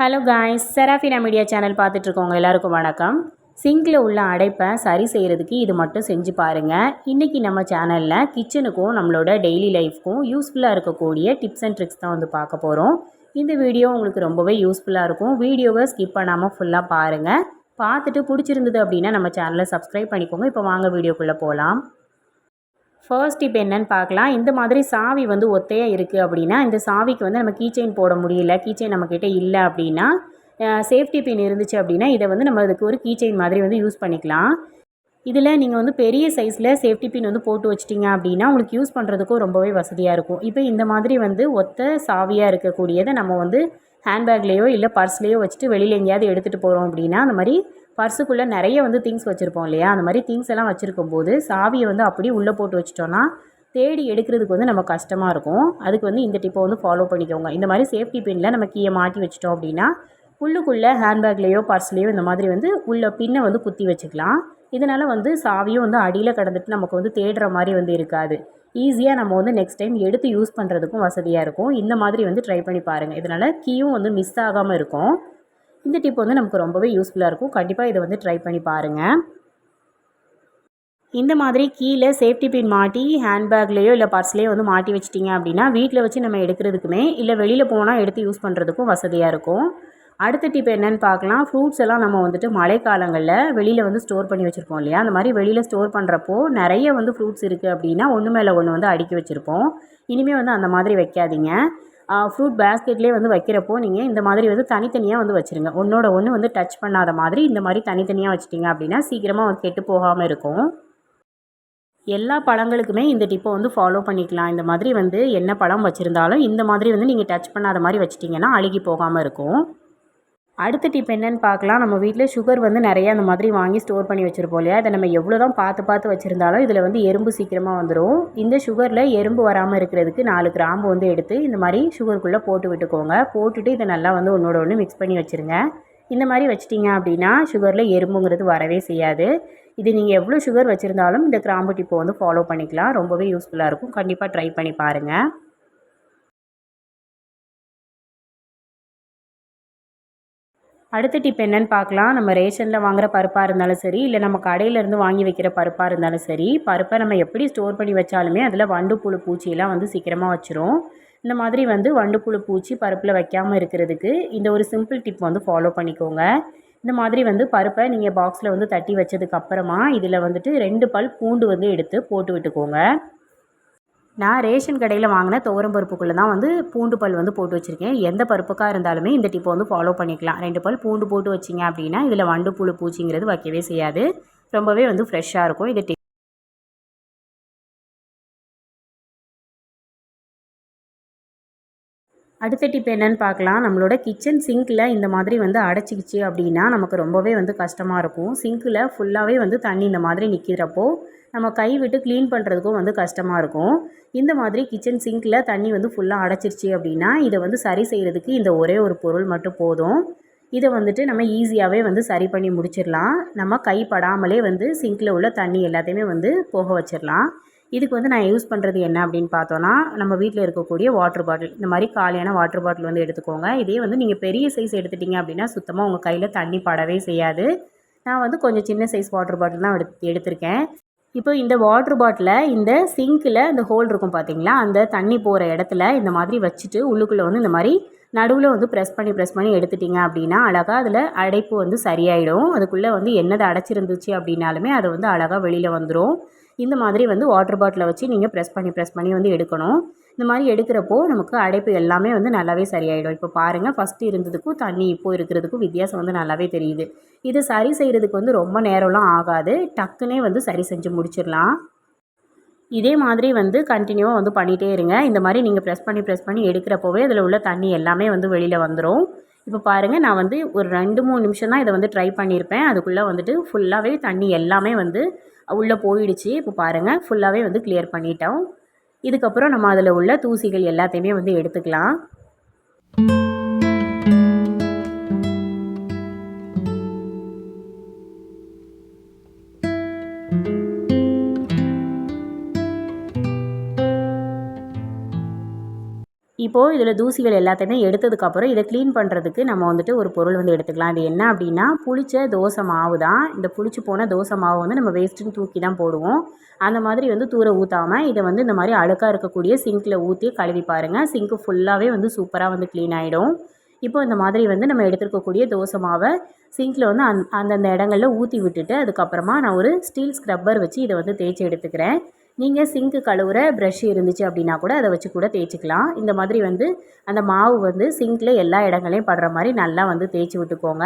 Hello guys Serafina Media channel பார்த்துட்ருக்கோங்க எல்லாருக்கும் வணக்கம். Single உள்ள அடைப்பை சரி செய்கிறதுக்கு இது மட்டும் செஞ்சு பாருங்கள் இன்றைக்கி நம்ம சேனலில் கிச்சனுக்கும் நம்மளோட டெய்லி லைஃப்க்கும் யூஸ்ஃபுல்லாக இருக்கக்கூடிய டிப்ஸ் அண்ட் ட்ரிக்ஸ் தான் வந்து பார்க்க போகிறோம் இந்த வீடியோ உங்களுக்கு ரொம்பவே யூஸ்ஃபுல்லாக இருக்கும். வீடியோவை ஸ்கிப் பண்ணாமல் ஃபுல்லாக பாருங்கள் பார்த்துட்டு பிடிச்சிருந்தது அப்படின்னா நம்ம சேனலை சப்ஸ்கிரைப் பண்ணிக்கோங்க. இப்போ வாங்க வீடியோக்குள்ளே போகலாம் ஃபர்ஸ்ட் இப்போ என்னன்னு பார்க்கலாம். இந்த மாதிரி சாவி வந்து ஒத்தையாக இருக்குது அப்படின்னா இந்த சாவிக்கு வந்து நம்ம கீச்செயின் போட முடியல கீச்செயின் நம்மக்கிட்ட இல்லை அப்படின்னா சேஃப்டி பின் இருந்துச்சு அப்படின்னா இதை வந்து நம்ம அதுக்கு ஒரு கீச்செயின் மாதிரி வந்து யூஸ் பண்ணிக்கலாம். இதில் நீங்கள் வந்து பெரிய சைஸில் சேஃப்டி பின் வந்து போட்டு வச்சிட்டிங்க அப்படின்னா உங்களுக்கு யூஸ் பண்ணுறதுக்கும் ரொம்பவே வசதியாக இருக்கும். இப்போ இந்த மாதிரி வந்து ஒத்த சாவியாக இருக்கக்கூடியதை நம்ம வந்து ஹேண்ட்பேக்லேயோ இல்லை பர்ஸ்லேயோ வச்சுட்டு வெளியில் எங்கேயாவது எடுத்துகிட்டு போகிறோம் அப்படின்னா அந்த மாதிரி பர்ஸுக்குள்ளே நிறைய வந்து திங்ஸ் வச்சுருப்போம் இல்லையா? அந்த மாதிரி திங்ஸ் எல்லாம் வச்சுருக்கும் போது சாவியை வந்து அப்படியே உள்ளே போட்டு வச்சிட்டோன்னா தேடி எடுக்கிறதுக்கு வந்து நம்ம கஷ்டமாக இருக்கும். அதுக்கு வந்து இந்த டிப்பை வந்து ஃபாலோ பண்ணிக்கோங்க. இந்த மாதிரி சேஃப்டி பின்னில் நம்ம கீயை மாட்டி வச்சிட்டோம் அப்படின்னா உள்ளுக்குள்ளே ஹேண்ட்பேக்லேயோ பர்ஸ்லேயோ இந்த மாதிரி வந்து உள்ள பின்னை வந்து குத்தி வச்சுக்கலாம். இதனால் வந்து சாவியும் வந்து அடியில் கடந்துட்டு நமக்கு வந்து தேடுற மாதிரி வந்து இருக்காது. ஈஸியாக நம்ம வந்து நெக்ஸ்ட் டைம் எடுத்து யூஸ் பண்ணுறதுக்கும் வசதியாக இருக்கும். இந்த மாதிரி வந்து ட்ரை பண்ணி பாருங்கள் இதனால் கீயும் வந்து மிஸ் ஆகாமல் இருக்கும். இந்த டிப் வந்து நமக்கு ரொம்பவே யூஸ்ஃபுல்லாக இருக்கும். கண்டிப்பாக இதை வந்து ட்ரை பண்ணி பாருங்கள் இந்த மாதிரி கீழே சேஃப்டி பின் மாட்டி ஹேண்ட்பேக்லேயோ இல்லை பர்ஸ்லேயோ வந்து மாட்டி வச்சிட்டிங்க அப்படின்னா வீட்டில் வச்சு நம்ம எடுக்கிறதுக்குமே இல்லை வெளியில் போனால் எடுத்து யூஸ் பண்ணுறதுக்கும் வசதியாக இருக்கும். அடுத்த டிப் என்னென்னு பார்க்கலாம். ஃப்ரூட்ஸ் எல்லாம் நம்ம வந்துட்டு மழைக்காலங்களில் வெளியில் வந்து ஸ்டோர் பண்ணி வச்சுருப்போம் இல்லையா? அந்த மாதிரி வெளியில் ஸ்டோர் பண்ணுறப்போ நிறைய வந்து ஃப்ரூட்ஸ் இருக்குது அப்படின்னா ஒன்று மேலே ஒன்று வந்து அடுக்கி வச்சுருப்போம். இனிமேல் வந்து அந்த மாதிரி வைக்காதீங்க. ஃப்ரூட் பேஸ்கெட்லேயே வந்து வைக்கிறப்போ நீங்கள் இந்த மாதிரி வந்து தனித்தனியாக வந்து வச்சுருங்க. ஒன்றோட ஒன்று வந்து டச் பண்ணாத மாதிரி இந்த மாதிரி தனித்தனியாக வச்சிட்டிங்க அப்படின்னா சீக்கிரமாக வந்து கெட்டு போகாமல் இருக்கும். எல்லா பழங்களுக்குமே இந்த டிப்பை வந்து ஃபாலோ பண்ணிக்கலாம். இந்த மாதிரி வந்து என்ன பழம் வச்சுருந்தாலும் இந்த மாதிரி வந்து நீங்கள் டச் பண்ணாத மாதிரி வச்சிட்டிங்கன்னா அழுகி போகாமல் இருக்கும். அடுத்த டிப் என்னென்னு பார்க்கலாம். நம்ம வீட்டில் சுகர் வந்து நிறையா அந்த மாதிரி வாங்கி ஸ்டோர் பண்ணி வச்சுருப்போம் இல்லையா? அதை நம்ம எவ்வளோ தான் பார்த்து பார்த்து வச்சுருந்தாலும் இதில் வந்து எறும்பு சீக்கிரமாக வந்துடும் இந்த சுகரில் எறும்பு வராமல் இருக்கிறதுக்கு நாலு கிராம்பு வந்து எடுத்து இந்த மாதிரி சுகருக்குள்ளே போட்டு விட்டுக்கோங்க. போட்டுட்டு இதை நல்லா வந்து ஒன்றோட ஒன்று மிக்ஸ் பண்ணி வச்சுருங்க. இந்த மாதிரி வச்சிட்டிங்க அப்படின்னா சுகரில் எறும்புங்கிறது வரவே செய்யாது. இது நீங்கள் எவ்வளோ சுகர் வச்சுருந்தாலும் இந்த கிராம்பு டிப்பை வந்து ஃபாலோ பண்ணிக்கலாம். ரொம்பவே யூஸ்ஃபுல்லாக இருக்கும். கண்டிப்பாக ட்ரை பண்ணி பாருங்கள் அடுத்த டிப் என்னென்னு பார்க்கலாம். நம்ம ரேஷனில் வாங்குகிற பருப்பாக இருந்தாலும் சரி இல்லை நம்ம கடையிலேருந்து வாங்கி வைக்கிற பருப்பாக இருந்தாலும் சரி பருப்பை நம்ம எப்படி ஸ்டோர் பண்ணி வச்சாலுமே அதில் வண்டு புழு பூச்சியெல்லாம் வந்து சீக்கிரமாக வச்சிரும். இந்த மாதிரி வந்து வண்டு புழு பூச்சி பருப்பில் வைக்காமல் இருக்கிறதுக்கு இந்த ஒரு சிம்பிள் டிப் வந்து ஃபாலோ பண்ணிக்கோங்க. இந்த மாதிரி வந்து பருப்பை நீங்கள் பாக்ஸில் வந்து தட்டி வச்சதுக்கப்புறமா இதில் வந்துட்டு ரெண்டு பல் பூண்டு வந்து எடுத்து போட்டு விட்டுக்கோங்க. நான் ரேஷன் கடையில் வாங்கின துவரம் பருப்புக்குள்ளே தான் வந்து பூண்டு பல் வந்து போட்டு வச்சுருக்கேன். எந்த பருப்புக்காக இருந்தாலுமே இந்த டிப்பை வந்து ஃபாலோ பண்ணிக்கலாம். ரெண்டு பல் பூண்டு போட்டு வச்சிங்க அப்படின்னா இதில் வண்டு புழு பூச்சிங்கிறது வைக்கவே செய்யாது. ரொம்பவே வந்து ஃப்ரெஷ்ஷாக இருக்கும். இது அடுத்த டிப் என்னென்னு பார்க்கலாம். நம்மளோட கிச்சன் சிங்கில் இந்த மாதிரி வந்து அடைச்சிக்கிச்சு அப்படின்னா நமக்கு ரொம்பவே வந்து கஷ்டமாக இருக்கும். சிங்கில் ஃபுல்லாகவே வந்து தண்ணி இந்த மாதிரி நிற்கிறப்போ நம்ம கை விட்டு க்ளீன் பண்ணுறதுக்கும் வந்து கஷ்டமாக இருக்கும். இந்த மாதிரி கிச்சன் சிங்கில் தண்ணி வந்து ஃபுல்லாக அடைச்சிருச்சு அப்படின்னா இதை வந்து சரி செய்கிறதுக்கு இந்த ஒரே ஒரு பொருள் மட்டும் போதும். இதை வந்துட்டு நம்ம ஈஸியாகவே வந்து சரி பண்ணி முடிச்சிடலாம். நம்ம கைப்படாமலே வந்து சிங்கில் உள்ள தண்ணி எல்லாத்தையுமே வந்து போக வச்சிடலாம். இதுக்கு வந்து நான் யூஸ் பண்ணுறது என்ன அப்படின்னு பார்த்தோன்னா நம்ம வீட்டில் இருக்கக்கூடிய வாட்டர் பாட்டில் இந்த மாதிரி காலியான வாட்டர் பாட்டில் வந்து எடுத்துக்கோங்க. இதே வந்து நீங்கள் பெரிய சைஸ் எடுத்துட்டிங்க அப்படின்னா சுத்தமாக உங்கள் கையில் தண்ணி படவே செய்யாது. நான் வந்து கொஞ்சம் சின்ன சைஸ் வாட்டர் பாட்டில் தான் எடுத்து எடுத்திருக்கேன். இப்போ இந்த வாட்ரு பாட்டிலை இந்த சிங்கில் இந்த ஹோல் இருக்கும் பார்த்தீங்களா அந்த தண்ணி போகிற இடத்துல இந்த மாதிரி வச்சுட்டு உள்ளுக்குள்ளே வந்து இந்த மாதிரி நடுவில் வந்து ப்ரெஸ் பண்ணி ப்ரெஸ் பண்ணி எடுத்துட்டிங்க அப்படின்னா அழகாக அதில் அடைப்பு வந்து சரியாயிடும். அதுக்குள்ளே வந்து என்னது அடைச்சிருந்துச்சு அப்படின்னாலுமே அது வந்து அழகாக வெளியில் வந்துடும் இந்த மாதிரி வந்து வாட்டர் பாட்டிலை வச்சு நீங்கள் ப்ரெஸ் பண்ணி ப்ரெஸ் பண்ணி வந்து எடுக்கணும். இந்த மாதிரி எடுக்கிறப்போ நமக்கு அடைப்பு எல்லாமே வந்து நல்லாவே சரியாயிடும். இப்போ பாருங்கள் ஃபஸ்ட்டு இருந்ததுக்கும் தண்ணி இப்போ இருக்கிறதுக்கும் வித்தியாசம் வந்து நல்லாவே தெரியுது. இது சரி செய்கிறதுக்கு வந்து ரொம்ப நேரம்லாம் ஆகாது. டக்குன்னே வந்து சரி செஞ்சு முடிச்சிடலாம். இதே மாதிரி வந்து கண்டினியூவாக வந்து பண்ணிகிட்டே இருங்க. இந்த மாதிரி நீங்கள் ப்ரெஸ் பண்ணி ப்ரெஸ் பண்ணி எடுக்கிறப்போவே அதில் உள்ள தண்ணி எல்லாமே வந்து வெளியில் வந்துடும் இப்போ பாருங்கள் நான் வந்து ஒரு ரெண்டு மூணு நிமிஷம் தான் இதை வந்து ட்ரை பண்ணியிருப்பேன். அதுக்குள்ளே வந்துட்டு ஃபுல்லாகவே தண்ணி எல்லாமே வந்து உள்ளே போயிடுச்சு. இப்போ பாருங்கள் ஃபுல்லாகவே வந்து கிளியர் பண்ணிட்டோம். இதுக்கப்புறம் நம்ம அதில் உள்ள தூசிகள் எல்லாத்தையுமே வந்து எடுத்துக்கலாம். இப்போது இதில் தூசிகள் எல்லாத்தையுமே எடுத்ததுக்கப்புறம் இதை க்ளீன் பண்ணுறதுக்கு நம்ம வந்துட்டு ஒரு பொருள் வந்து எடுத்துக்கலாம். அது என்ன அப்படின்னா புளிச்ச தோசை மாவு தான். இந்த புளிச்சு போன தோசை மாவு வந்து நம்ம வேஸ்ட்டுன்னு தூக்கி தான் போடுவோம். அந்த மாதிரி வந்து தூர ஊற்றாமல் இதை வந்து இந்த மாதிரி அழுக்காக இருக்கக்கூடிய சிங்க்கில் ஊற்றி கழுவி பாருங்கள் சிங்க்கு ஃபுல்லாகவே வந்து சூப்பராக வந்து க்ளீன் ஆகிடும் இப்போ இந்த மாதிரி வந்து நம்ம எடுத்துருக்கக்கூடிய தோசை மாவை சிங்கில் வந்து அந் அந்தந்த இடங்களில் ஊற்றி விட்டுட்டு அதுக்கப்புறமா நான் ஒரு ஸ்டீல் ஸ்க்ரப்பர் வச்சு இதை வந்து தேய்ச்சி எடுத்துக்கிறேன். நீங்கள் சிங்க்கு கழுவுற ப்ரஷ் இருந்துச்சு அப்படின்னா கூட அதை வச்சு கூட தேய்ச்சிக்கலாம். இந்த மாதிரி வந்து அந்த மாவு வந்து சிங்கில் எல்லா இடங்களையும் படுற மாதிரி நல்லா வந்து தேய்ச்சி விட்டுக்கோங்க.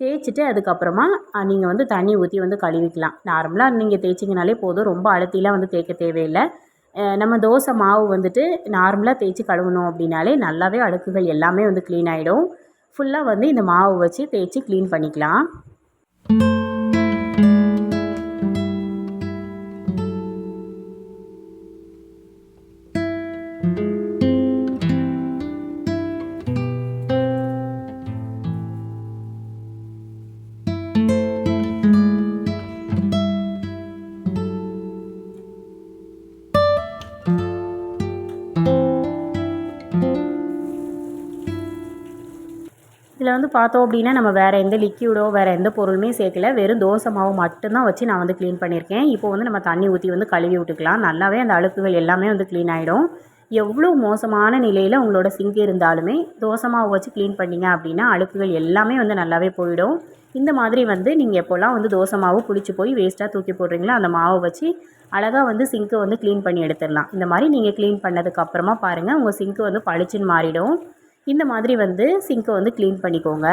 தேய்ச்சிட்டு அதுக்கப்புறமா நீங்கள் வந்து தண்ணி ஊற்றி வந்து கழுவிக்கலாம். நார்மலாக நீங்கள் தேய்ச்சிங்கனாலே போதும். ரொம்ப அழுத்திலாம் வந்து தேய்க்க தேவையில்லை. நம்ம தோசை மாவு வந்துட்டு நார்மலாக தேய்ச்சி கழுவணும் அப்படின்னாலே நல்லாவே அழுக்குகள் எல்லாமே வந்து க்ளீன் ஆகிடும் ஃபுல்லாக வந்து இந்த மாவு வச்சு தேய்ச்சி க்ளீன் பண்ணிக்கலாம். இதில் வந்து பார்த்தோம் அப்படின்னா நம்ம வேறு எந்த லிக்யூடோ வேறு எந்த பொருளுமே சேர்க்கல. வெறும் தோசை மாவு மட்டும்தான் வச்சு நான் வந்து க்ளீன் பண்ணியிருக்கேன் இப்போ வந்து நம்ம தண்ணி ஊற்றி வந்து கழுவி விட்டுக்கலாம். நல்லாவே அந்த அழுக்குகள் எல்லாமே வந்து க்ளீன் ஆகிடும் எவ்வளோ மோசமான நிலையில் உங்களோட சிங்க் இருந்தாலுமே தோசை மாவு வச்சு க்ளீன் பண்ணீங்க அப்படின்னா அழுக்குகள் எல்லாமே வந்து நல்லாவே போயிடும். இந்த மாதிரி வந்து நீங்கள் எப்போல்லாம் வந்து தோசை மாவு புளிச்சு போய் வேஸ்ட்டாக தூக்கி போடுறீங்களோ அந்த மாவை வச்சு அழகாக வந்து சிங்க்கை வந்து க்ளீன் பண்ணி எடுத்துடலாம். இந்த மாதிரி நீங்கள் க்ளீன் பண்ணதுக்கப்புறமா பாருங்கள் உங்கள் சிங்க்கு வந்து பளிச்சுன்னு மாறிடும். இந்த மாதிரி வந்து சிங்கை வந்து க்ளீன் பண்ணிக்கோங்க.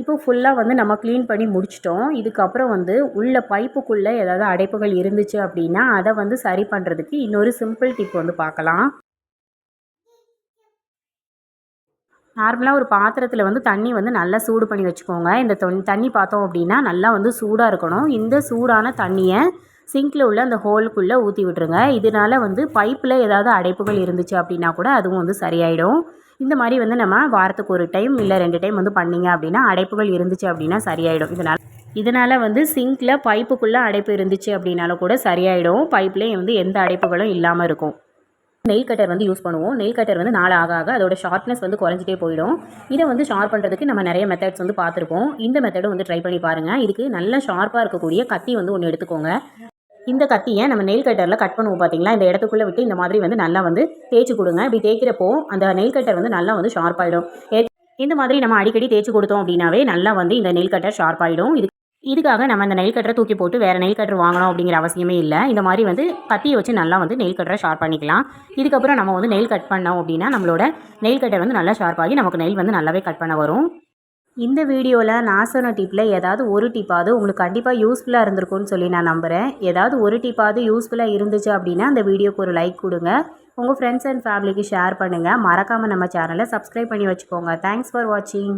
இப்போ ஃபுல்லாக வந்து நம்ம க்ளீன் பண்ணி முடிச்சிட்டோம். இதுக்கப்புறம் வந்து உள்ள பைப்புக்குள்ளே ஏதாவது அடைப்புகள் இருந்துச்சு அப்படின்னா அதை வந்து சரி பண்ணுறதுக்கு இன்னொரு சிம்பிள் டிப் வந்து பார்க்கலாம். நார்மலாக ஒரு பாத்திரத்தில் வந்து தண்ணி வந்து நல்லா சூடு பண்ணி வச்சுக்கோங்க. இந்த தண்ணி பார்த்தோம் அப்படின்னா நல்லா வந்து சூடாக இருக்கணும். இந்த சூடான தண்ணியை சிங்கில் உள்ள அந்த ஹோலுக்குள்ளே ஊற்றி விட்டுருங்க. இதனால் வந்து பைப்பில் ஏதாவது அடைப்புகள் இருந்துச்சு அப்படின்னா கூட அதுவும் வந்து சரியாயிடும். இந்த மாதிரி வந்து நம்ம வாரத்துக்கு ஒரு டைம் இல்லை ரெண்டு டைம் வந்து பண்ணீங்க அப்படின்னா அடைப்புகள் இருந்துச்சு அப்படின்னா சரியாயிடும். இதனால் இதனால் வந்து சிங்கில் பைப்புக்குள்ளே அடைப்பு இருந்துச்சு அப்படின்னாலும் கூட சரியாயிடும். பைப்லேயும் வந்து எந்த அடைப்புகளும் இல்லாமல் இருக்கும். நெயில் கட்டர் வந்து யூஸ் பண்ணுவோம். நெயில் கட்டர் வந்து நாள் ஆக ஆக அதோட ஷார்ப்னஸ் வந்து குறைஞ்சிட்டே போயிடும். இதை வந்து ஷார்ப் பண்ணுறதுக்கு நம்ம நிறைய மெத்தட்ஸ் வந்து பார்த்துருப்போம். இந்த மெத்தடும் வந்து ட்ரை பண்ணி பாருங்கள் இதுக்கு நல்ல ஷார்ப்பாக இருக்கக்கூடிய கத்தி வந்து ஒன்று எடுத்துக்கோங்க. இந்த கத்தியை நம்ம நெயில் கட்டரில் கட் பண்ணுவோம் பார்த்தீங்களா இந்த இடத்துக்குள்ளே விட்டு இந்த மாதிரி வந்து நல்லா வந்து தேய்ச்சி கொடுங்க. இப்படி தேய்க்கிறப்போ அந்த நெயில் கட்டர் வந்து நல்லா வந்து ஷார்ப் ஆகிடும் இந்த மாதிரி நம்ம அடிக்கடி தேய்ச்சி கொடுத்தோம் அப்படின்னாவே நல்லா வந்து இந்த நெயில் கட்டர் ஷார்ப் ஆகிடும் இது இதுக்காக நம்ம இந்த நெயில் கட்டரை தூக்கி போட்டு வேறு நெயில் கட்டர் வாங்கணும் அப்படிங்கிற அவசியமே இல்லை. இந்த மாதிரி வந்து கத்தியை வச்சு நல்லா வந்து நெயில் கட்டரை ஷார்ப் பண்ணிக்கலாம். இதுக்கப்புறம் நம்ம வந்து நெயில் கட் பண்ணோம் அப்படின்னா நம்மளோட நெயில் கட்டர் வந்து நல்லா ஷார்ப் ஆகி நமக்கு நெயில் வந்து நல்லாவே கட் பண்ண வரும். இந்த வீடியோவில் நான் சொன்ன டிப்பில் ஏதாவது ஒரு டிப்பாவது உங்களுக்கு கண்டிப்பாக யூஸ்ஃபுல்லாக இருந்திருக்கும்னு சொல்லி நான் நம்புகிறேன் ஏதாவது ஒரு டிப்பாவது யூஸ்ஃபுல்லாக இருந்துச்சு அப்படின்னா அந்த வீடியோக்கு ஒரு லைக் கொடுங்க. உங்கள் ஃப்ரெண்ட்ஸ் அண்ட் ஃபேமிலிக்கு ஷேர் பண்ணுங்கள் மறக்காமல் நம்ம சேனலை சப்ஸ்கிரைப் பண்ணி வச்சுக்கோங்க. தேங்க்ஸ் ஃபார் வாட்சிங்